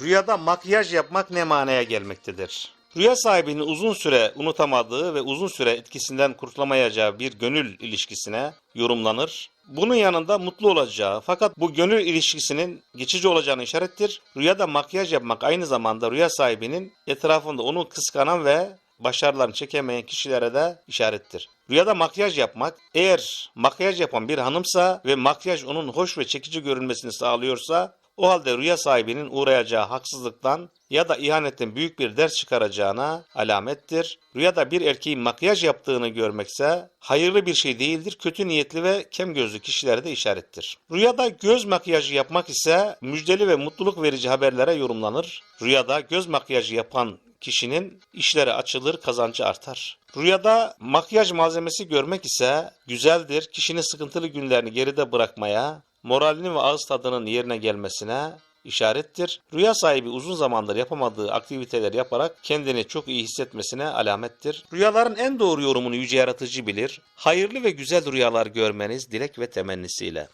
Rüyada makyaj yapmak ne manaya gelmektedir? Rüya sahibinin uzun süre unutamadığı ve uzun süre etkisinden kurtulamayacağı bir gönül ilişkisine yorumlanır. Bunun yanında mutlu olacağı fakat bu gönül ilişkisinin geçici olacağını işarettir. Rüyada makyaj yapmak aynı zamanda rüya sahibinin etrafında onu kıskanan ve başarılarını çekemeyen kişilere de işarettir. Rüyada makyaj yapmak eğer makyaj yapan bir hanımsa ve makyaj onun hoş ve çekici görünmesini sağlıyorsa o halde rüya sahibinin uğrayacağı haksızlıktan ya da ihanetten büyük bir ders çıkaracağına alamettir. Rüyada bir erkeğin makyaj yaptığını görmekse hayırlı bir şey değildir, kötü niyetli ve kem gözlü kişilere de işarettir. Rüyada göz makyajı yapmak ise müjdeli ve mutluluk verici haberlere yorumlanır. Rüyada göz makyajı yapan kişinin işleri açılır, kazancı artar. Rüyada makyaj malzemesi görmek ise güzeldir, kişinin sıkıntılı günlerini geride bırakmaya, moralinin ve ağız tadının yerine gelmesine işarettir. Rüya sahibi uzun zamandır yapamadığı aktiviteler yaparak kendini çok iyi hissetmesine alamettir. Rüyaların en doğru yorumunu yüce yaratıcı bilir. Hayırlı ve güzel rüyalar görmeniz dilek ve temennisiyle.